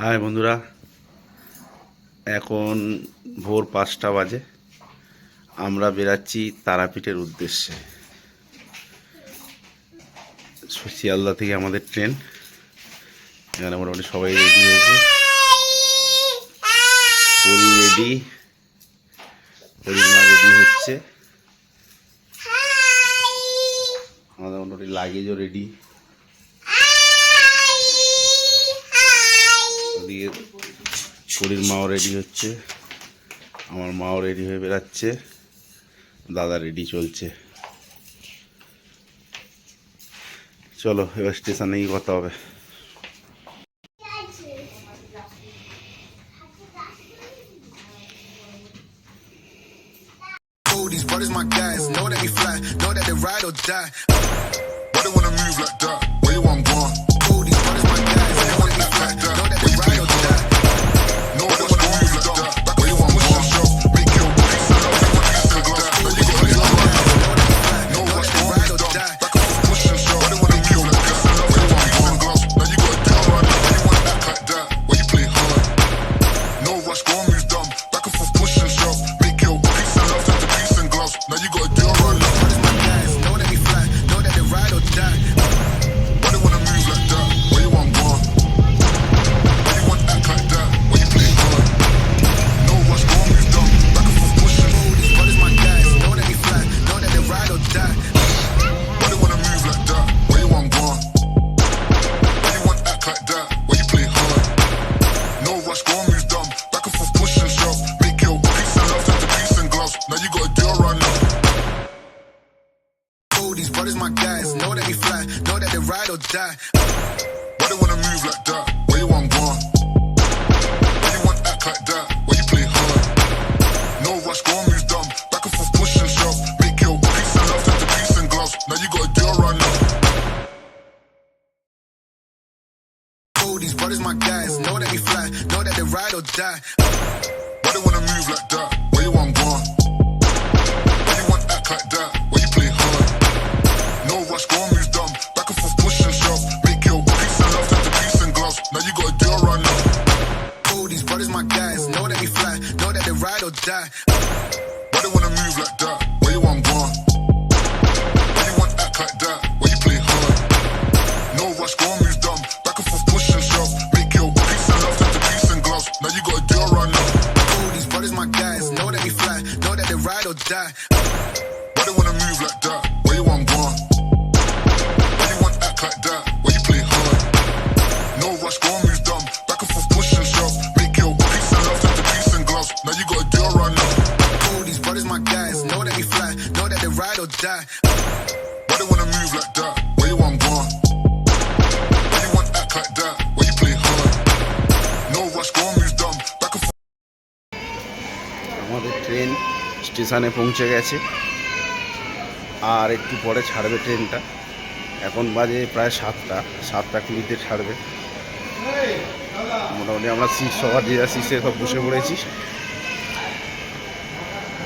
High বন্ধুরা, এখন ভোর পাঁচটা বাজে। আমরা বেরাচ্ছি তারাপীঠের উদ্দেশ্যে। শিয়ালদা থেকে আমাদের ট্রেন। এখানে মোটামুটি সবাই রেডি হয়েছে। পরি রেডি পরিমা রেডি হচ্ছে। আমাদের মোটামুটি লাগেজও রেডি শরীর মাও রেডি হচ্ছে আমার মাও রেডি হয়ে বেরাচ্ছে দাদা রেডি চলছে চলো এবার স্টেশনে গিয়ে কথা হবে Oh, these brothers my guys. Know that we fly, know that they ride or die. These brothers my guys. Know that we fly, know that they ride or die. Why they wanna move like that? Where you want gone? Why you want act like that? Where you play hard? No rush, go move dumb. Back and forth, push and shove. Make your peace and love to peace and gloves. Now you got a deal right now. Oh, these brothers my guys. Know that we fly, know that they ride or die. স্টেশনে পৌঁছে গেছে। আর একটু পরে ছাড়বে ট্রেনটা। এখন বাজে প্রায় সাতটা সাতটা কুড়িতে ছাড়বে। মোটামুটি আমরা সিট সবার যে যা সিটে সব বসে পড়েছি।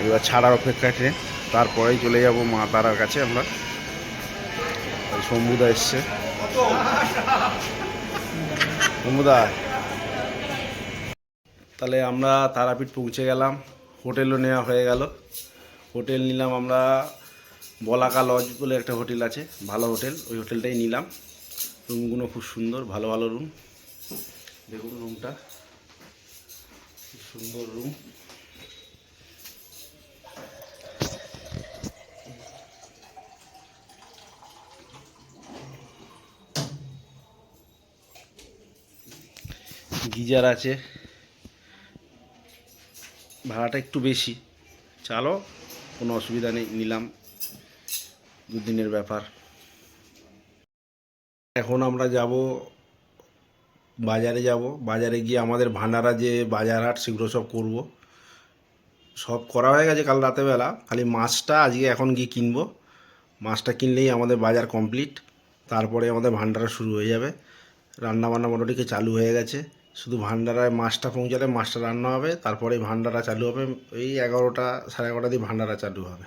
এবার ছাড়ার অপেক্ষায় ট্রেন। তারপরেই চলে যাব মা তারার কাছে আমরা। শম্ভুদা এসছে। শম্ভুদা, তাহলে আমরা তারাপীঠ পৌঁছে গেলাম। হোটেলও নেওয়া হয়ে গেল। হোটেল নিলাম আমরা বলাকা লজ বলে একটা হোটেল আছে, ভালো হোটেল। ওই হোটেলটাই নিলাম। রুমগুলো খুব সুন্দর, ভালো ভালো রুম। দেখুন রুমটা। খুব সুন্দর রুম। গিজার আছে। ভাড়াটা একটু বেশি। চালো কোনো অসুবিধা নেই, নিলাম। দুদিনের ব্যাপার। এখন আমরা যাব, বাজারে যাব। বাজারে গিয়ে আমাদের ভান্ডারা যে বাজার হাট, সেগুলো সব করব। সব করা হয়ে গেছে কাল রাতেবেলা। খালি মাছটা আজকে এখন গিয়ে কিনবো। মাছটা কিনলেই আমাদের বাজার কমপ্লিট। তারপরে আমাদের ভান্ডারা শুরু হয়ে যাবে। রান্না বান্না মোটামুটি চালু হয়ে গেছে। শুধু ভান্ডারায় মাছটা পৌঁছালে মাছটা রান্না হবে, তারপরে ভান্ডারা চালু হবে, এই এগারোটা সাড়ে এগারোটা দিয়ে ভান্ডারা চালু হবে।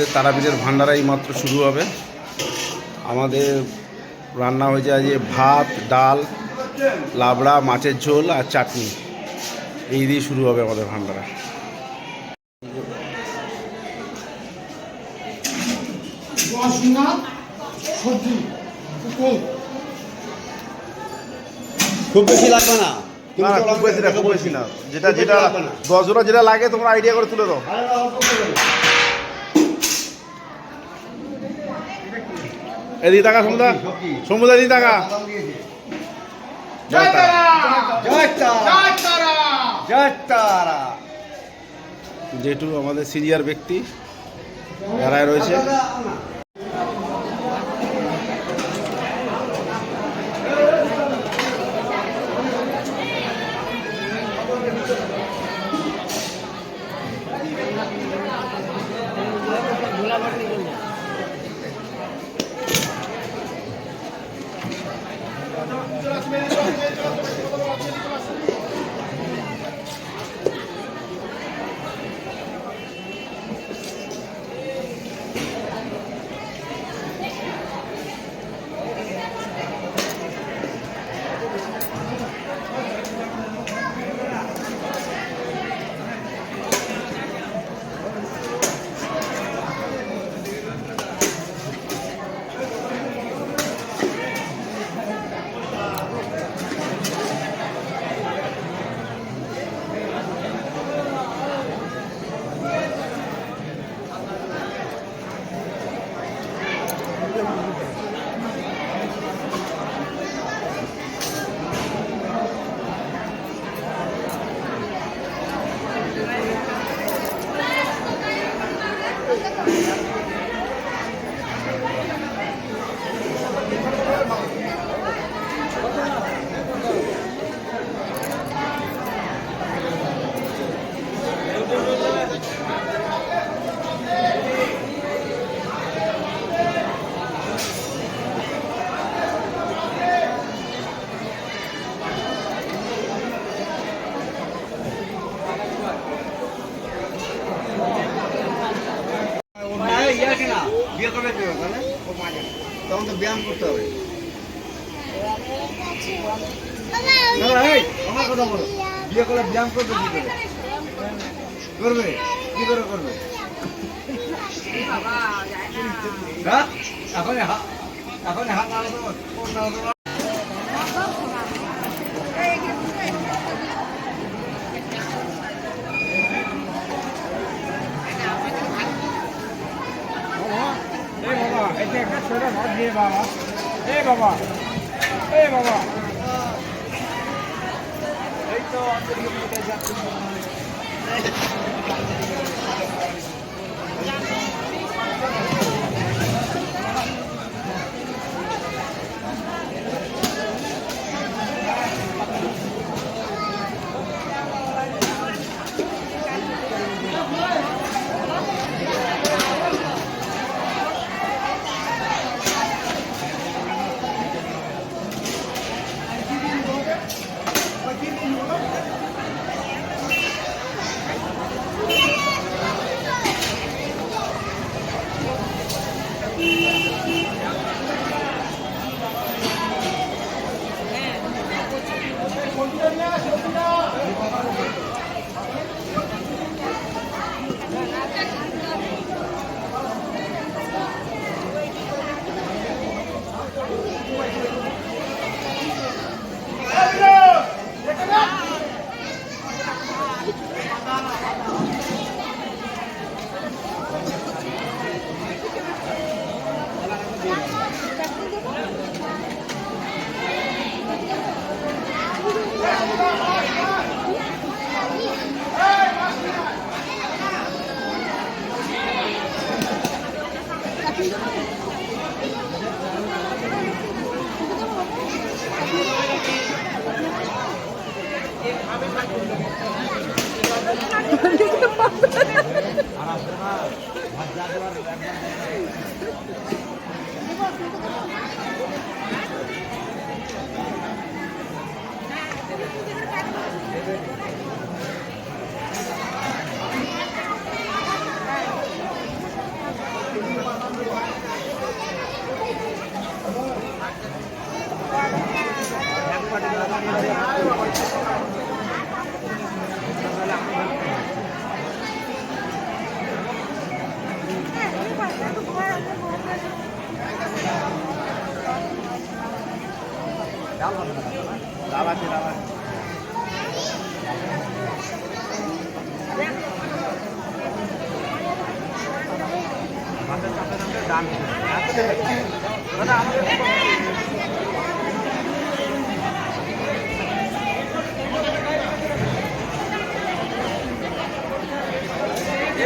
আমাদের তারাপীঠের ভান্ডারাই মাত্র শুরু হবে। আমাদের রান্না হয়েছে আজ ভাত ডাল লাবড়া মাছের ঝোল আর চাটনি। এই দিয়ে শুরু হবে আমাদের ভান্ডারা। খুব বেশি লাগবে না। যেটা যেটা দশ জোড়া যেটা লাগে তোমরা আইডিয়া করে তুলে দাও। এদিকে টাকা সমুদা। সমুদা এদিকে টাকা জয় তারা। জয় তারা। জয় তারা। যেটু আমাদের সিনিয়র ব্যক্তি যারা রয়েছে। চলে আসবে ব্যায়াম করবে কি করে? করবে? কি করে করবে? হ্যাঁ? এখন এখন হাত আলাদা বাবা। এ বাবা এ বাবা। তো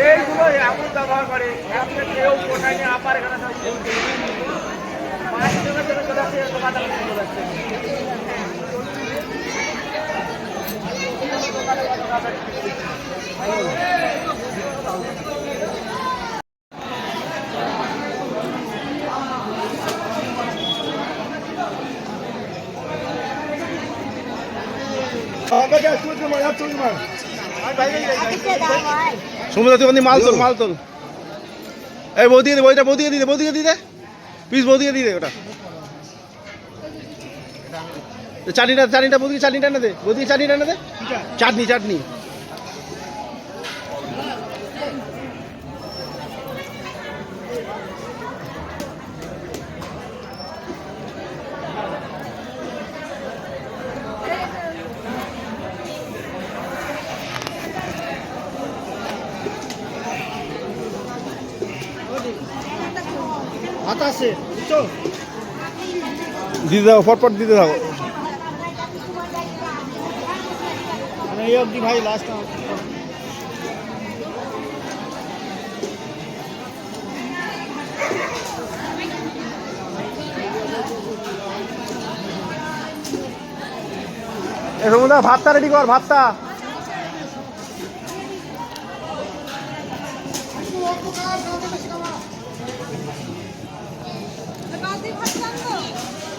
এইগুলো এমন ব্যবহার করে আপনি কেউ কোথায় নিয়ে আপার এখানে সব পাঁচ জনের জন্য চলে আসছে। সমুদ্র তুই মাল তোল মাল তোল এই বৌদিকে দে বইটা বৌদিকে দিয়ে দে বৌদিকে দিয়ে দে। পিস বৌদিকে দিয়ে দে ওটা। চাটনিটা চাটনিটা বৌদিকে চাটনিটা এনে দে বৌদিকে চাটনিটা এনে দে। চাটনি চাটনি। দিতে থাকো ফটফট দিতে থাকো। এই অবধি ভাই লাস্ট ভাতটা রেডি কর ভাতটা।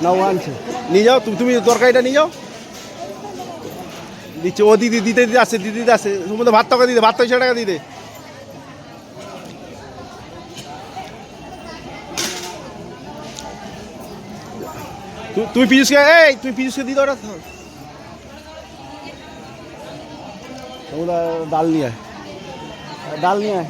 না ও আনছে নিয়ে যাও তুমি তুমি তরকারিটা নিয়ে যাও। দিচ্ছে। ও দিদি, দিতে দিতে আসছে দিদি দিতে আসছে। মধ্যে ভাত টাকা দিতে, ভাত ছয় টাকা দিতে। তু- তুমি পীযুষকে, এই তুমি পীযুষকে দিতে ওটা। ডাল নিয়ে আয়। ডাল নিয়ে আয়।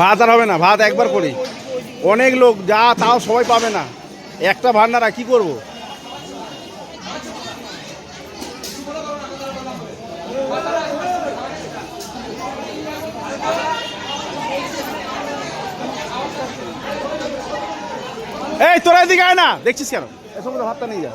ভাত আর হবে না, ভাত একবার করি। অনেক লোক, যা তাও সবাই পাবে না। একটা ভান্ডারা কি করব? এই, তোরা এদিকে আয় না, দেখছিস কেন? এ সময় ভাতটা নিয়ে যা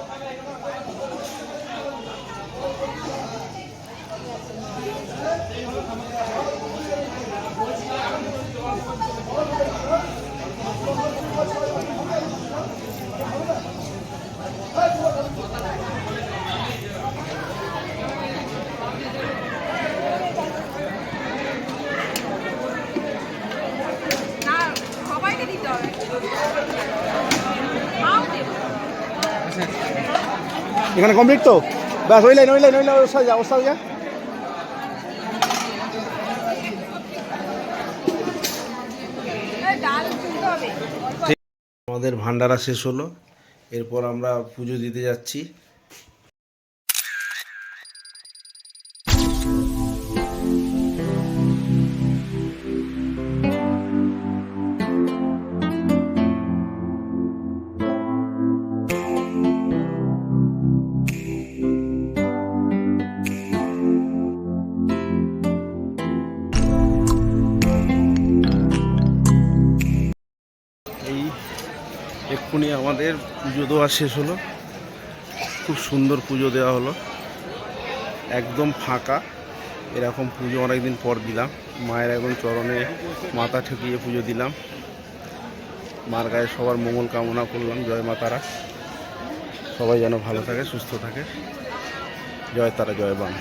না সবাইকে দিতে হবে মাও দেবে এখানে কমপ্লিট তো? ব্যাস, ওই লাইন ওই লাইন ওই লাইন ওর সাথে যা, ওর সাথে যা। আমাদের ভান্ডারা শেষ হলো। এরপর আমরা পুজো দিতে যাচ্ছি। আমাদের পুজো দেওয়া শেষ হলো। খুব সুন্দর পুজো দেওয়া হলো। একদম ফাঁকা। এরকম পুজো অনেকদিন পর দিলাম। মায়ের একদম চরণে মাথা ঠেকিয়ে পুজো দিলাম। মার গায়ে সবার মঙ্গল কামনা করলাম। জয় মা তারা। সবাই যেন ভালো থাকে, সুস্থ থাকে। জয় তারা, জয় বাম।